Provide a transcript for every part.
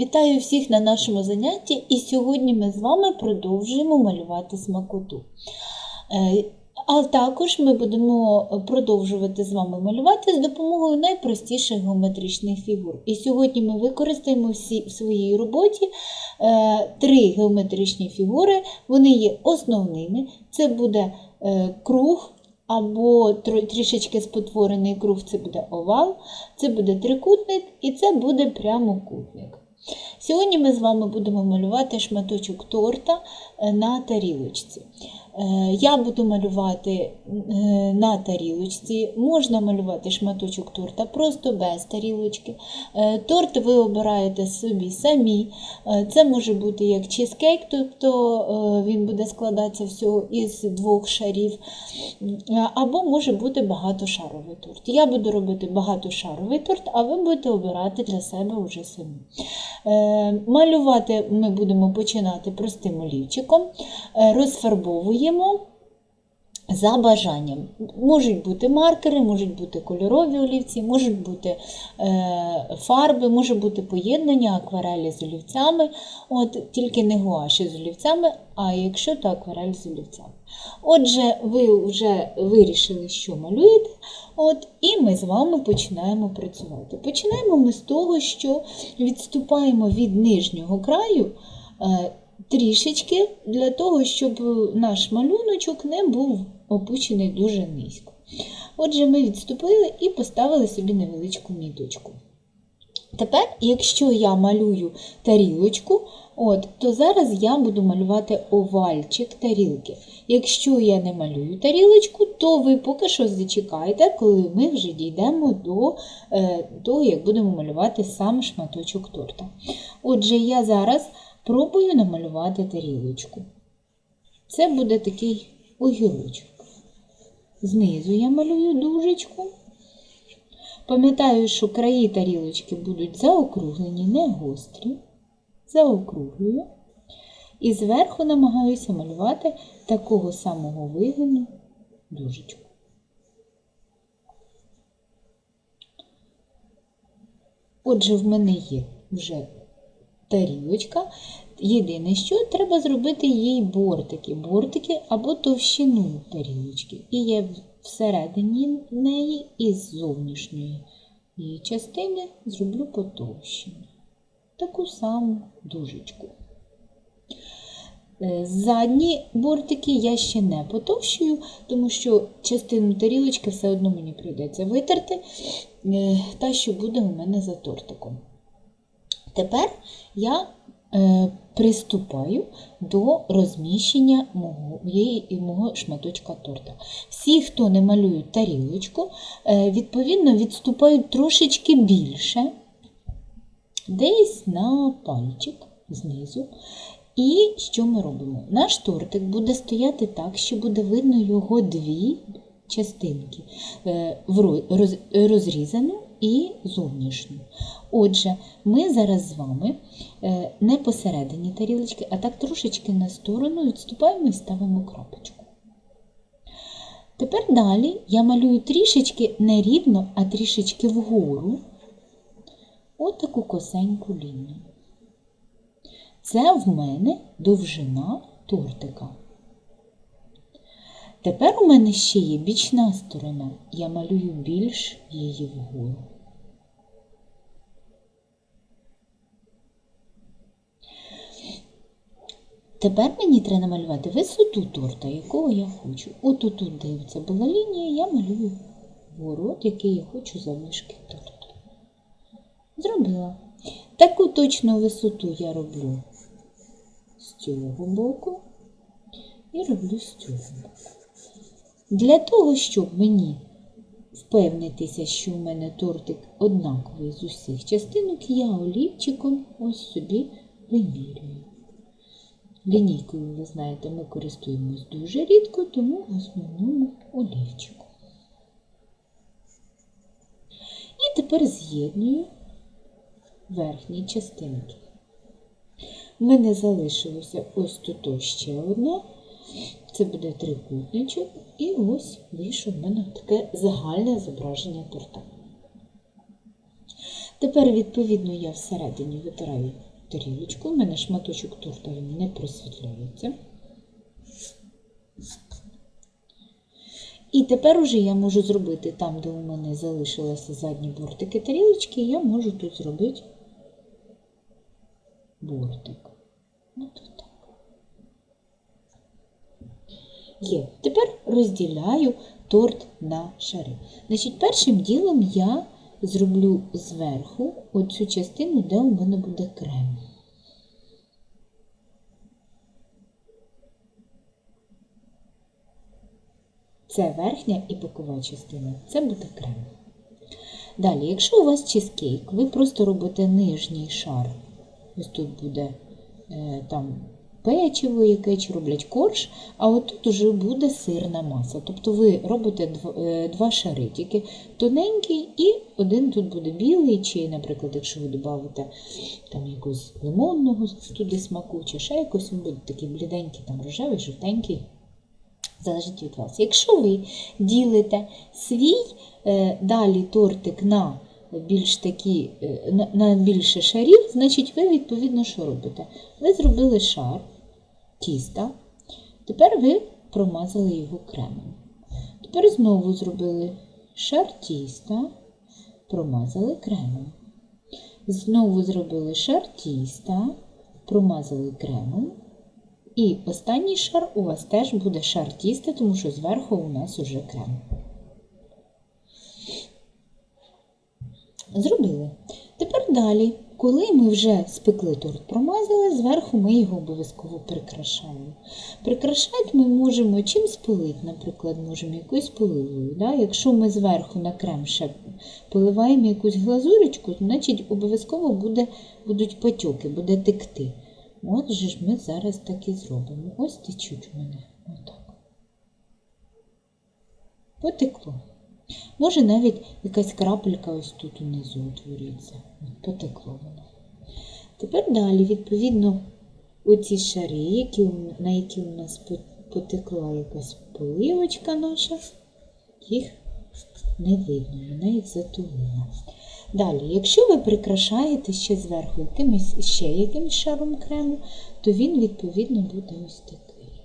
Вітаю всіх на нашому занятті, і сьогодні ми з вами продовжуємо малювати смакоту. Е, А також ми будемо продовжувати з вами малювати з допомогою найпростіших геометричних фігур. І сьогодні ми використаємо всі в своїй роботі е, три геометричні фігури. Вони є основними. Це буде е, круг. Або трішечки спотворений круг це буде овал, це буде трикутник і це буде прямокутник. Сьогодні ми з вами будемо малювати шматочок торта на тарілочці. Е, Я буду малювати е, на тарілочці. Можна малювати шматочок торта просто без тарілочки. Е, Торт ви обираєте собі самі. Е, Це може бути як чизкейк, тобто е, він буде складатися всього із двох шарів. Е, Або може бути багатошаровий торт. Я буду робити багатошаровий торт, а ви будете обирати для себе вже самі. Е, Малювати ми будемо починати простим олівчиком, Е, розфарбовуємо. За бажанням. Можуть бути маркери, можуть бути кольорові олівці, можуть бути е, фарби, може бути поєднання акварелі з олівцями, от, тільки не гуаші з олівцями, а якщо то акварель з олівцями. Отже, ви вже вирішили, що малюєте, от, і ми з вами починаємо працювати. Починаємо ми з того, що відступаємо від нижнього краю. Трішечки для того, щоб наш малюночок не був опущений дуже низько. Отже, ми відступили і поставили собі невеличку міточку. Тепер, якщо я малюю тарілочку, от, то зараз я буду малювати овальчик тарілки. Якщо я не малюю тарілочку, то ви поки що зачекайте, коли ми вже дійдемо до е, того, як будемо малювати сам шматочок торта. Отже, я зараз пробую намалювати тарілочку. Це буде такий огірочок. Знизу я малюю дужечку. Пам'ятаю, що краї тарілочки будуть заокруглені, не гострі. Заокруглюю. І зверху намагаюся малювати такого самого вигину дужечку. Отже, в мене є вже тарілочка. Єдине, що треба зробити їй бортики, бортики або товщину тарілочки. І я всередині неї із зовнішньої її частини зроблю потовщення. Таку саму дужечку. Е, Задні бортики я ще не потовщую, тому що частину тарілочки все одно мені прийдеться витерти, е, та що буде у мене за тортиком. Тепер я е, приступаю до розміщення мого, мого шматочка торта. Всі, хто не малюють тарілочку, е, відповідно відступають трошечки більше, десь на пальчик знизу. І що ми робимо? Наш тортик буде стояти так, що буде видно його дві частинки е, розрізану і зовнішню. Отже, ми зараз з вами е, не посередині тарілочки, а так трошечки на сторону відступаємо і ставимо крапочку. Тепер далі я малюю трішечки не рівно, а трішечки вгору. От косеньку лінію. Це в мене довжина тортика. Tепер у мене ще є бічна сторона. Я малюю більш її вгору. Тепер мені треба намалювати висоту торта, якого я хочу. От тут, це була лінія, я малюю вгору, от який я хочу завишки торту. Зробила. Таку точну висоту я роблю з цього боку і роблю з цього боку. Для того, щоб мені впевнитися, що в мене тортик однаковий з усіх частинок, я олівчиком ось собі вимірюю. Лінійкою, ви знаєте, ми користуємось дуже рідко, тому в основному олівчиком. І тепер з'єдную верхні частинки. У мене залишилося ось тут ще одна. Це буде трикутничок, і ось вийшло в мене таке загальне зображення торта. Тепер, відповідно, я всередині витираю тарілочку. У мене шматочок торта він не просвітлюється. І тепер уже я можу зробити там, де у мене залишилися задні бортики тарілочки, я можу тут зробити бортик. От так. Є. Тепер розділяю торт на шари. Значить, першим ділом я зроблю зверху оцю частину, де у мене буде крем. Це верхня і бокова частина. Це буде крем. Далі, якщо у вас чизкейк, ви просто робите нижній шар. Ось тут буде е, там печиво, яке чи роблять корж, а отут уже буде сирна маса. Тобто ви робите е, два шари, тільки тоненький і один тут буде білий, чи, наприклад, якщо ви додавите там якогось лимонного туди смаку, чи ще якось, він буде такий бліденький, там рожевий, жовтенький. Залежить від вас. Якщо ви ділите свій е, далі тортик на більш такі, е, на, більше шарів, значить ви відповідно що робите? Ви зробили шар тіста, тепер ви промазали його кремом. Тепер знову зробили шар тіста, промазали кремом. Знову зробили шар тіста, промазали кремом. І останній шар у вас теж буде шар тіста, тому що зверху у нас уже крем. Зробили. Тепер далі, коли ми вже спекли торт, промазали, зверху ми його обов'язково прикрашаємо. Прикрашати ми можемо чим спилити, наприклад, можемо якоюсь поливою. Да? Якщо ми зверху на крем ще поливаємо якусь глазурочку, значить обов'язково буде, будуть потьоки, буде текти. От же ж ми зараз так і зробимо. Ось течуть у мене. Отак. Потекло. Може навіть якась крапелька ось тут унизу утворюється. Потекло воно. Тепер далі, відповідно, оці шари, які, на які у нас потекла якась поливочка наша, їх не видно, вона їх затулила. Далі, якщо ви прикрашаєте ще зверху якимось, ще якимось шаром крему, то він, відповідно, буде ось такий.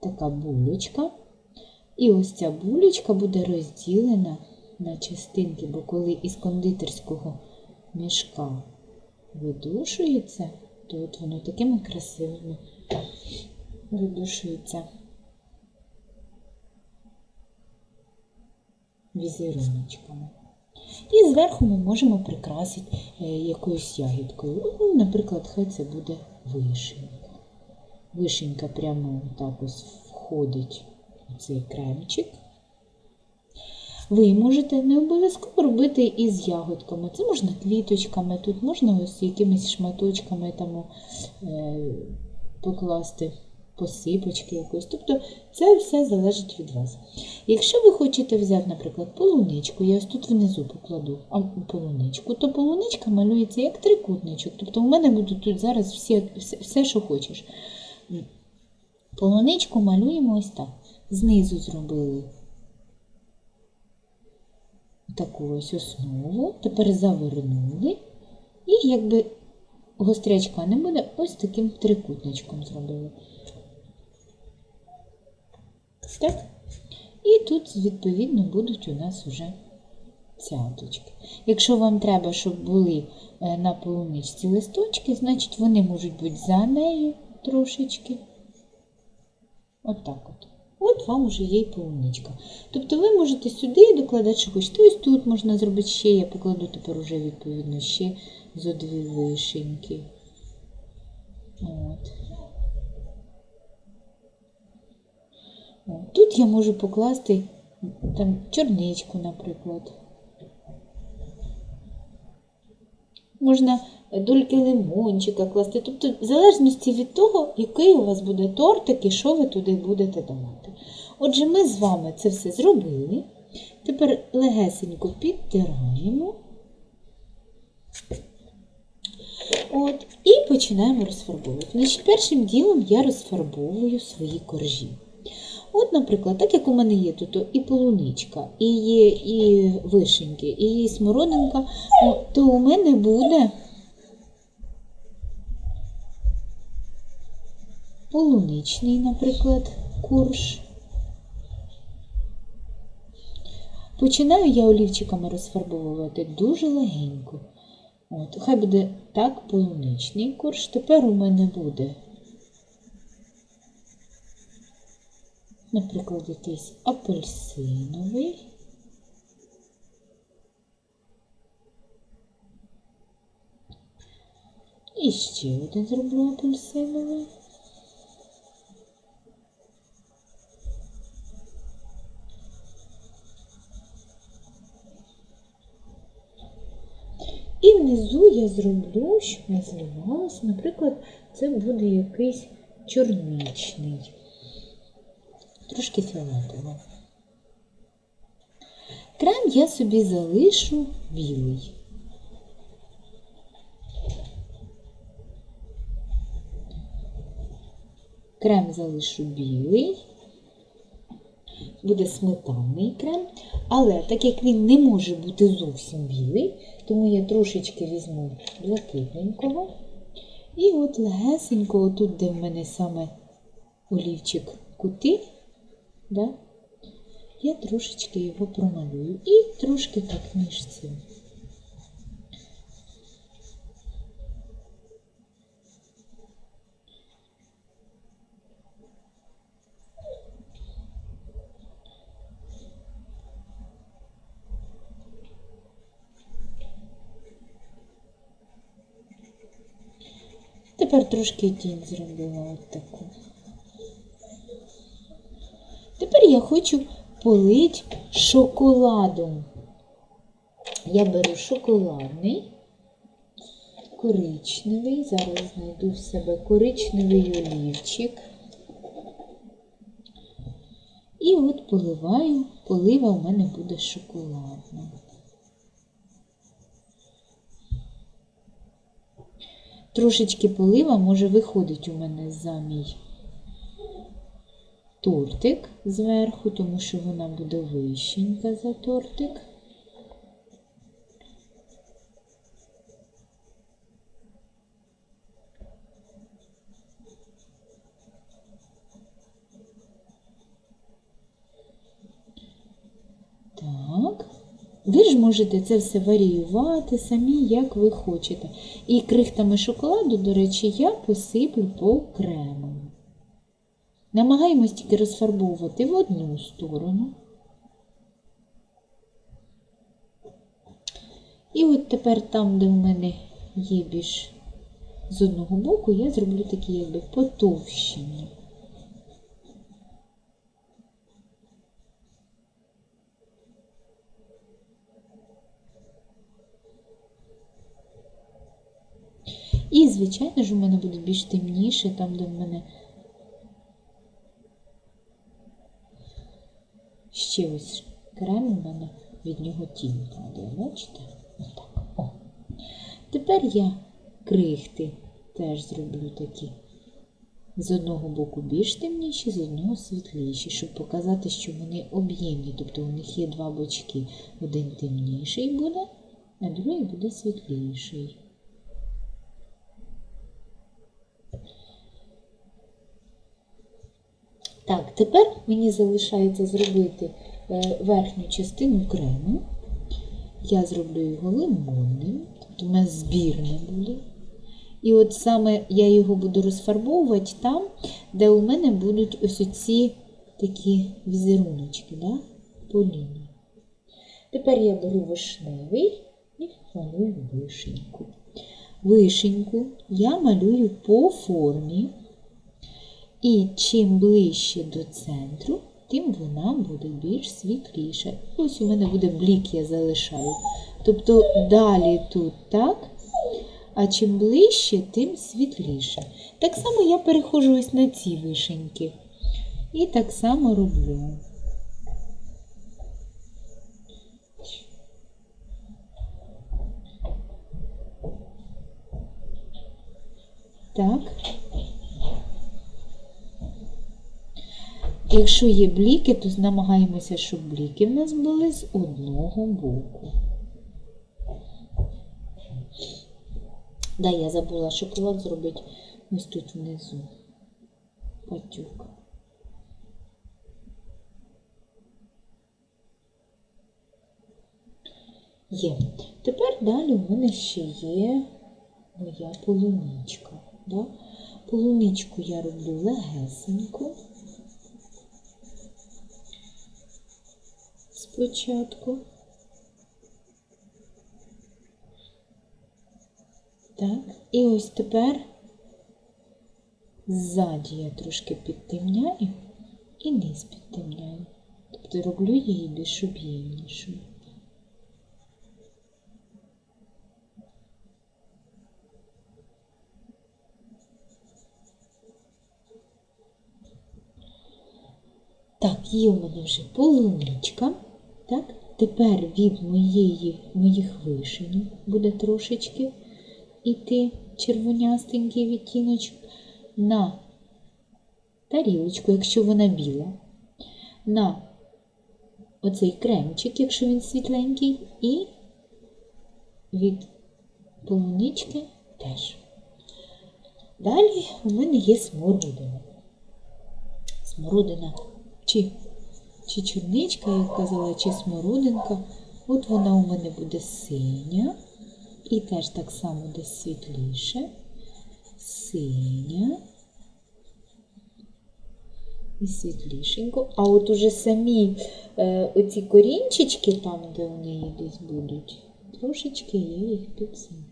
Така булочка. І ось ця булочка буде розділена на частинки, бо коли із кондитерського мішка видушується, то от воно такими красивими видушується візеруночками. І зверху ми можемо прикрасити е, якоюсь ягідкою. Ну, наприклад, хай це буде вишенька. Вишенька прямо так ось входить цей кремчик. Ви можете не обов'язково робити із ягодками. Це можна квіточками, тут можна ось якимись шматочками там, е, покласти посипочки якось. Тобто це все залежить від вас. Якщо ви хочете взяти, наприклад, полуничку, я ось тут внизу покладу полуничку, то полуничка малюється як трикутничок. Тобто у мене будуть тут зараз всі, все, все, що хочеш. Полуничку малюємо ось так. Знизу зробили таку ось основу, тепер завернули. І якби гострячка не буде, ось таким трикутничком зробили. Так? І тут, відповідно, будуть у нас вже цяточки. Якщо вам треба, щоб були е, на полуничці листочки, значить вони можуть бути за нею трошечки. Отак от. От вам вже є і полуничка. Тобто ви можете сюди докладати що хочете. Ось тут можна зробити ще, я покладу тепер уже відповідно ще зо дві вишеньки. От. Тут я можу покласти там чорничку, наприклад. Можна дольки лимончика класти. Тобто, в залежності від того, який у вас буде тортик і що ви туди будете давати. Отже, ми з вами це все зробили. Тепер легесенько підтираємо. От, і починаємо розфарбовувати. Значить, першим ділом я розфарбовую свої коржі. От, наприклад, так як у мене є тут і полуничка, і є і вишеньки, і є смородинка, то у мене буде полуничний, наприклад, корж. Починаю я олівчиками розфарбовувати дуже легенько. От, хай буде так полуничний корж. Тепер у мене буде, наприклад, якийсь апельсиновий. І ще один зроблю апельсиновий. І внизу я зроблю, щоб не зливалося. Наприклад, це буде якийсь чорничний, трошки фіолетовий. Крем я собі залишу білий. Крем залишу білий, буде сметанний крем, але так як він не може бути зовсім білий, тому я трошечки візьму блакитненького. І от легесенько, отут, де в мене саме олівчик кути, да, я трошечки його промалюю і трошки так між цим. Тепер трошки тінь зробила от таку. Тепер я хочу полить шоколадом. Я беру шоколадний, коричневий, зараз знайду в себе коричневий олівчик. І от поливаю, полива у мене буде шоколадна. Трошечки полива може виходить у мене за мій тортик зверху, тому що вона буде вищенька за тортик. Так. Ви ж можете це все варіювати самі, як ви хочете. І крихтами шоколаду, до речі, я посиплю по крему. Намагаємось тільки розфарбовувати в одну сторону. І от тепер там, де в мене є більш з одного боку, я зроблю такі якби потовщення. І, звичайно ж, у мене буде більш темніше, там, де в мене ще ось крем у мене від нього тінь падає, бачите? Отак. О. Тепер я крихти теж зроблю такі. З одного боку більш темніші, з одного світліші, щоб показати, що вони об'ємні, тобто у них є два бочки. Один темніший буде, а другий буде світліший. Так, тепер мені залишається зробити е, верхню частину крему. Я зроблю його лимонним, тобто у мене збірне буде. І от саме я його буду розфарбовувати там, де у мене будуть ось оці такі візеруночки, да? по лінії. Тепер я беру вишневий і малюю вишеньку. Вишеньку я малюю по формі. І чим ближче до центру, тим вона буде більш світліша. Ось у мене буде блік, я залишаю. Тобто далі тут так, а чим ближче, тим світліше. Так само я переходжу ось на ці вишеньки. І так само роблю. Так. Якщо є бліки, то намагаємося, щоб бліки в нас були з одного боку. Да, я забула шоколад зробити ось тут внизу. патюк. Є. Тепер далі у мене ще є моя полуничка. Да? Полуничку я роблю легесеньку. Спочатку. Так, і ось тепер ззаді я трошки підтемняю і низ підтемняю. Тобто роблю її більш об'ємнішою. Так, є у мене вже полуничка. Так, тепер від моєї, моїх вишенів буде трошечки іти червонястенький відтіночок на тарілочку, якщо вона біла, на оцей кремчик, якщо він світленький, і від полунички теж. Далі у мене є смородина. Смородина чи, чи чорничка, як казала, чи смородинка. От вона у мене буде синя. І теж так само десь світліше. Синя. І світлішенько. А от уже самі е, оці корінчички, там, де у неї десь будуть, трошечки я їх підсину.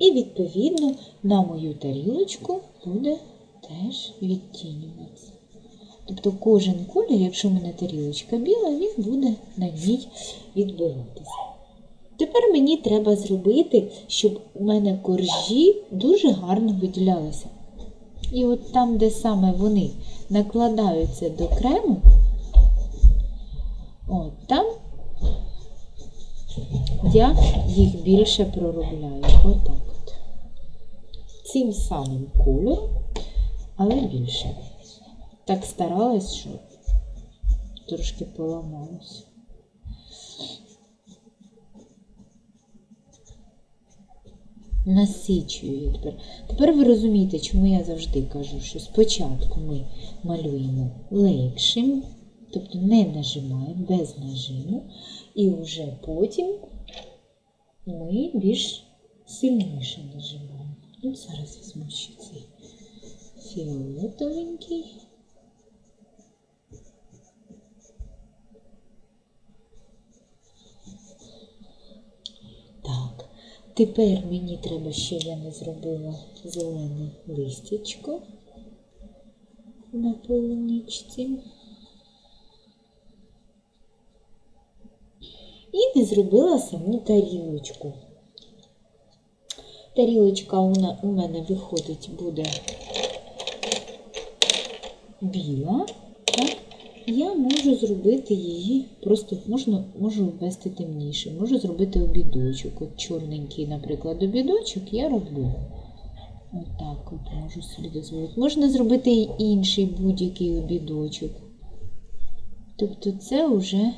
І, відповідно, на мою тарілочку буде теж відтінюватися. Тобто кожен колір, якщо в мене тарілочка біла, він буде на ній відбиватися. Тепер мені треба зробити, щоб у мене коржі дуже гарно виділялися. І от там, де саме вони накладаються до крему, от там я їх більше проробляю. Отак от. Цим самим кольором, але більше. Так старалась, що трошки поламалось. Насичую тепер. Тепер ви розумієте, чому я завжди кажу, що спочатку ми малюємо легшим, тобто не нажимаємо, без нажиму, і вже потім ми більш сильніше нажимаємо. Ну, зараз візьму ще цей фіолетовенький. Так, тепер мені треба ще, я не зробила зелене листячко на полуничці. І не зробила саму тарілочку. Тарілочка у мене виходить буде біла, так? Я можу зробити її, просто можна, можу ввести темніше, можу зробити обідочок. От чорненький, наприклад, обідочок я роблю. Отак от, можу собі дозволити. Можна зробити і інший будь-який обідочок. Тобто це вже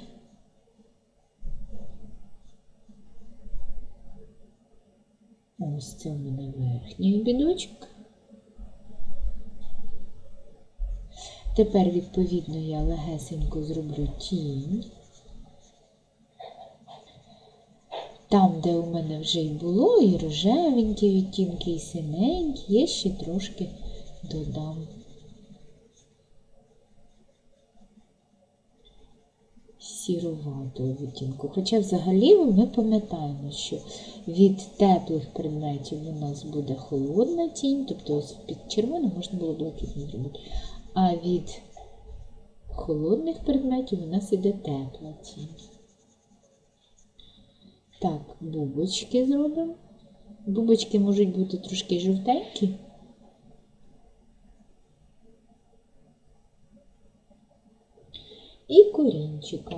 мене верхній обідочок. Тепер, відповідно, я легесенько зроблю тінь. Там, де у мене вже й було, і рожевенькі відтінки, і синенькі, я ще трошки додам. Сіруватого відтінку. Хоча взагалі ми пам'ятаємо, що від теплих предметів у нас буде холодна тінь, тобто під червоним можна було блакитний зробити. А від холодних предметів у нас іде тепла тінь. Так, бубочки зробимо. Бубочки можуть бути трошки жовтенькі. І корінчика.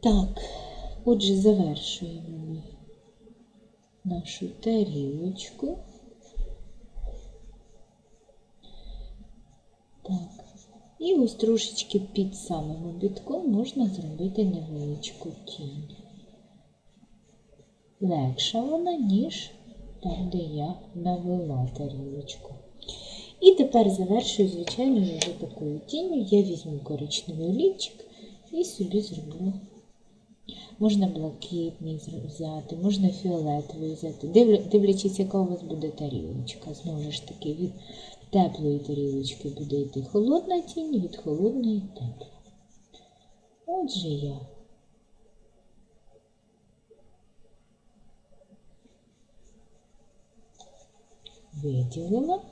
Так, отже, завершуємо нашу тарілочку. Так, І ось трошечки під самим обідком можна зробити невеличку тінь. Легша вона, ніж там, де я навела тарілочку. І тепер завершую, звичайно, вже такою тінню. Я візьму коричневий олівчик і собі зроблю. Можна блакитний взяти, можна фіолетовий взяти, дивлячись, яка у вас буде тарілочка. Знову ж таки, від теплої тарілочки буде йти холодна тінь, від холодної тепла. Отже я виділила.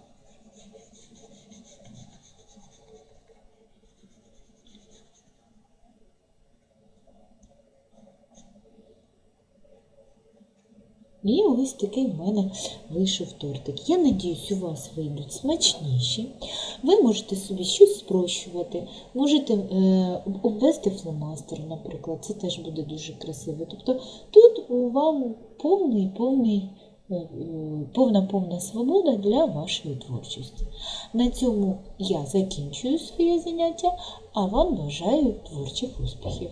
І ось такий в мене вийшов тортик. Я надіюсь, у вас вийдуть смачніші. Ви можете собі щось спрощувати, можете е, обвести фломастером, наприклад, це теж буде дуже красиво. Тобто тут вам повний, повний, е, е, свобода для вашої творчості. На цьому я закінчую своє заняття, а вам бажаю творчих успіхів.